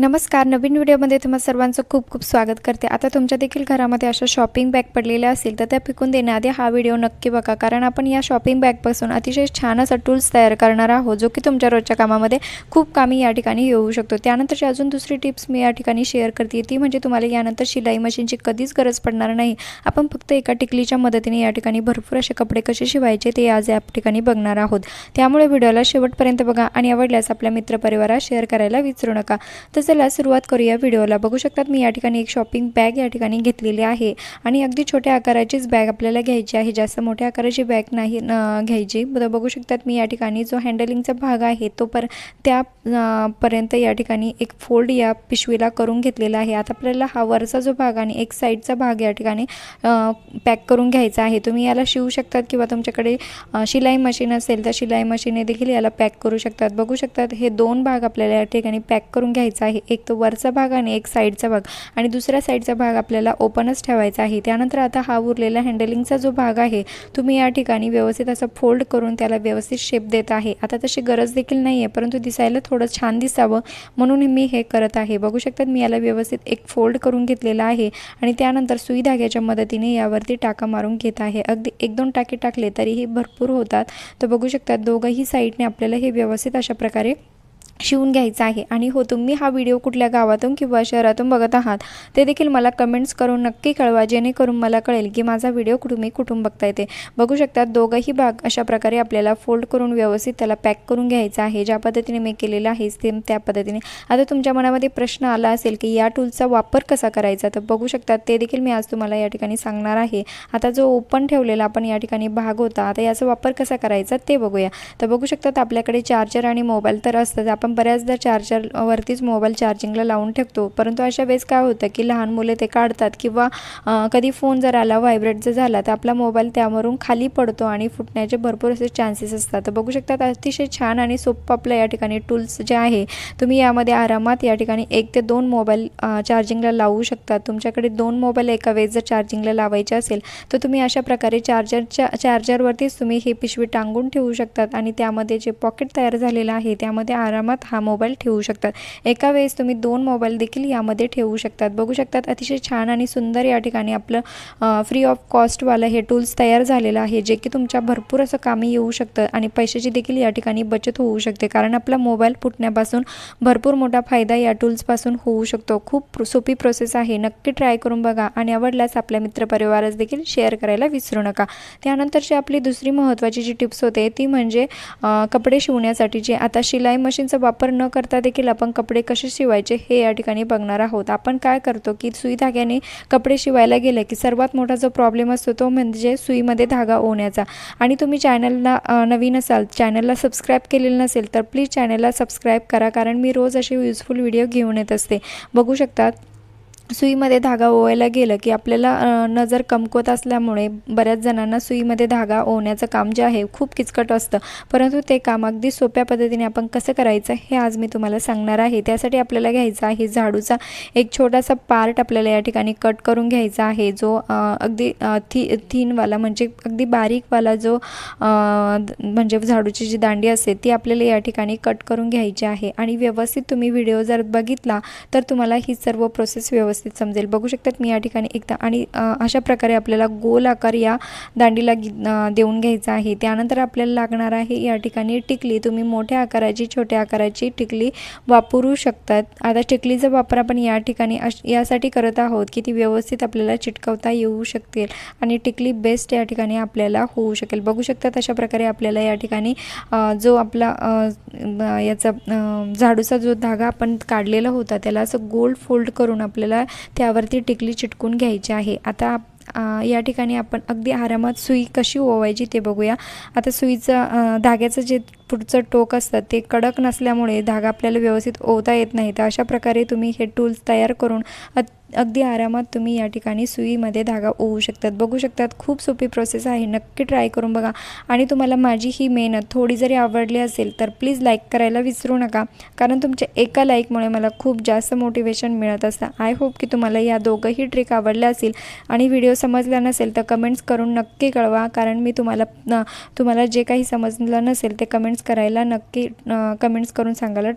नमस्कार नवीन व्हिडिओमध्ये तुम्हा सर्वांचं खूप खूप स्वागत करते. आता तुमच्या देखील घरामध्ये अशा शॉपिंग बॅग पडलेल्या असतील तर त्या फेकून देण्याआधी हा व्हिडिओ नक्की बघा. कारण आपण या शॉपिंग बॅगपासून अतिशय छान असा टूल्स तयार करणार आहोत जो की तुमच्या रोजच्या कामामध्ये खूप कामी या ठिकाणी येऊ शकतो. त्यानंतरची अजून दुसरी टिप्स मी या ठिकाणी शेअर करते. ती म्हणजे तुम्हाला यानंतर शिलाई मशीनची कधीच गरज पडणार नाही. आपण फक्त एका टिकलीच्या मदतीने या ठिकाणी भरपूर असे कपडे कसे शिवायचे ते आज या ठिकाणी बघणार आहोत. त्यामुळे व्हिडिओला शेवटपर्यंत बघा आणि आवडल्यास आपल्या मित्रपरिवारात शेअर करायला विसरू नका. तसं चला सुरुवात करूया व्हिडिओला. बघू शकतात मी या ठिकाणी एक शॉपिंग बॅग या ठिकाणी घेतलेली आहे. आणि अगदी छोट्या आकाराचीच बॅग आपल्याला घ्यायची आहे. जास्त मोठ्या आकाराची बॅग नाही न घ्यायची. तर बघू शकतात मी या ठिकाणी जो हँडलिंगचा भाग आहे तो पर त्या पर्यंत या ठिकाणी एक फोल्ड या पिशवीला करून घेतलेला आहे. आता आपल्याला हा वरचा जो भाग आणि एक साईडचा भाग या ठिकाणी पॅक करून घ्यायचा आहे. तुम्ही याला शिवू शकतात किंवा तुमच्याकडे शिलाई मशीन असेल तर शिलाई मशीने देखील याला पॅक करू शकतात. बघू शकतात हे दोन भाग आपल्याला या ठिकाणी पॅक करून घ्यायचा आहे एक तो वरचा भाग आणि एक साईडचा भाग. आणि दुसऱ्या साईडचा भाग आपल्याला ओपनच ठेवायचा आहे. त्यानंतर आता हा उरलेला हँडलिंगचा जो भाग आहे तुम्ही या ठिकाणी व्यवस्थित असं फोल्ड करून त्याला व्यवस्थित शेप देत आहे. आता तशी गरज देखील नाही आहे परंतु दिसायला थोडं छान दिसावं. म्हणून मी हे करत आहे. बघू शकतात मी याला व्यवस्थित एक फोल्ड करून घेतलेला आहे आणि त्यानंतर सुई धाग्याच्या मदतीने यावरती टाका मारून घेत आहे. अगदी एक दोन टाके टाकले तरीही भरपूर होतात. तर बघू शकतात दोघंही साईडने आपल्याला हे व्यवस्थित अशा प्रकारे शिवून घ्यायचं आहे. आणि हो तुम्ही हा व्हिडिओ कुठल्या गावातून किंवा शहरातून बघत आहात ते देखील मला कमेंट्स करून नक्की कळवा जेणेकरून मला कळेल की माझा व्हिडिओ तुम्ही कुठून बघता येते. बघू शकतात दोघंही भाग अशा प्रकारे आपल्याला फोल्ड करून व्यवस्थित त्याला पॅक करून घ्यायचा आहे. ज्या पद्धतीने मी केलेलं आहे सेम त्या पद्धतीने. आता तुमच्या मनामध्ये प्रश्न आला असेल की या टूलचा वापर कसा करायचा तर बघू शकतात ते देखील मी आज तुम्हाला या ठिकाणी सांगणार आहे. आता जो ओपन ठेवलेला आपण या ठिकाणी भाग होता आता याचा वापर कसा करायचा ते बघूया. तर बघू शकतात आपल्याकडे चार्जर आणि मोबाईल तर असतात आपण बऱ्याचदा चार्जरवरतीच मोबाईल चार्जिंगला लावून ठेवतो. परंतु अशा वेळेस काय होतं की लहान मुले ते काढतात किंवा कधी फोन जर आला व्हायब्रेट जर झाला तर आपला मोबाईल त्यावरून खाली पडतो आणि फुटण्याचे भरपूर असे चान्सेस असतात. तर बघू शकतात अतिशय छान आणि सोपं आपलं या ठिकाणी टूल्स जे आहे तुम्ही यामध्ये आरामात या ठिकाणी एक ते दोन मोबाईल चार्जिंगला लावू शकतात तुमच्याकडे दोन मोबाईल एका वेळेस जर चार्जिंगला लावायचे असेल तर तुम्ही अशा प्रकारे चार्जरच्या चार्जरवरतीच तुम्ही ही पिशवी टांगून ठेवू शकतात आणि त्यामध्ये जे पॉकेट तयार झालेलं आहे त्यामध्ये आरामात हा मोबाईल ठेवू शकतात. एका वेळेस तुम्ही दोन मोबाईल देखील यामध्ये ठेवू शकतात. बघू शकतात अतिशय छान आणि सुंदर या ठिकाणी आपलं फ्री ऑफ कॉस्टवालं हे टूल्स तयार झालेलं आहे जे की तुमच्या भरपूर असं कामी येऊ शकतं आणि पैशाची देखील या ठिकाणी बचत होऊ शकते. कारण आपला मोबाईल फुटण्यापासून भरपूर मोठा फायदा या टूल्सपासून होऊ शकतो. खूप सोपी प्रोसेस आहे. नक्की ट्राय करून बघा आणि आवडल्यास आपल्या मित्रपरिवारास देखील शेअर करायला विसरू नका. त्यानंतरची आपली दुसरी महत्त्वाची जी टिप्स होते ती म्हणजे कपडे शिवण्यासाठी जे आता शिलाई मशीनचा वापर वापर न करता देखील आपण कपडे कसे शिवायचे हे या ठिकाणी बघणार आहोत. आपण काय करतो की सुई धाग्याने कपडे शिवायला गेले की सर्वात मोठा जो प्रॉब्लेम असतो तो म्हणजे सुईमध्ये धागा ओण्याचा. आणि तुम्ही चॅनलला नवीन असाल चॅनलला सबस्क्राईब केलेलं नसेल तर प्लीज चॅनलला सबस्क्राईब करा कारण मी रोज असे युजफुल व्हिडिओ घेऊन येत असते. बघू शकतात? सुईमध्ये धागा ओवायला गेलं की आपल्याला नजर कमकुवत असल्यामुळे बऱ्याच जणांना सुईमध्ये धागा ओवण्याचं काम जे आहे खूप किचकट असतं. परंतु ते काम अगदी सोप्या पद्धतीने आपण कसं करायचं हे आज मी तुम्हाला सांगणार आहे. त्यासाठी आपल्याला घ्यायचा आहे झाडूचा एक छोटासा पार्ट आपल्याला या ठिकाणी कट करून घ्यायचा आहे जो अगदी थी थीनवाला म्हणजे अगदी बारीकवाला जो म्हणजे झाडूची जी दांडी असते ती आपल्याला या ठिकाणी कट करून घ्यायची आहे. आणि व्यवस्थित तुम्ही व्हिडिओ जर बघितला तर तुम्हाला ही सर्व प्रोसेस व्यवस्थित समजेल. बघू शकतात मी या ठिकाणी एकदा. आणि अशा प्रकारे आपल्याला गोल आकार या दांडीला देऊन घ्यायचा आहे. त्यानंतर आपल्याला लागणार आहे या ठिकाणी टिकली. तुम्ही मोठ्या आकाराची छोट्या आकाराची टिकली वापरू शकतात. आता टिकलीचा वापर आपण या ठिकाणी अश यासाठी करत आहोत की ती व्यवस्थित आपल्याला चिटकवता येऊ शकतील. आणि टिकली बेस्ट या ठिकाणी आपल्याला होऊ शकेल. बघू शकतात अशा प्रकारे आपल्याला या ठिकाणी जो आपला याचा झाडूचा जो धागा आपण काढलेला होता त्याला असं गोल फोल्ड करून आपल्याला त्यावरती टिकली चिटकून घ्यायची आहे. आता या ठिकाणी आपण अगदी आरामात सुई कशी ओवायची ते बघूया. आता सुईचं धाग्याचं जे पुढचं टोक असतं ते कडक नसल्यामुळे धागा आपल्याला व्यवस्थित ओवता येत नाही तर अशा प्रकारे तुम्ही हे टूल्स तयार करून अगदी आरामात तुम्ही या ठिकाणी सुईमध्ये धागा ओवू शकतात. बघू शकतात खूप सोपी प्रोसेस आहे. नक्की ट्राय करून बघा. आणि तुम्हाला माझी ही मेहनत थोडी जरी आवडली असेल तर प्लीज लाईक करायला विसरू नका. कारण तुमच्या एका लाईकमुळे मला खूप जास्त मोटिवेशन मिळत असतं. आय होप की तुम्हाला या दोघंही ट्रिक आवडल्या असतील. आणि व्हिडिओ समजला नसेल तर कमेंट्स करून नक्की कळवा. कारण मी तुम्हाला तुम्हाला जे काही समजलं नसेल ते कमेंट्स कमेंट्स करायला नक्की कमेंट्स करून सांगायला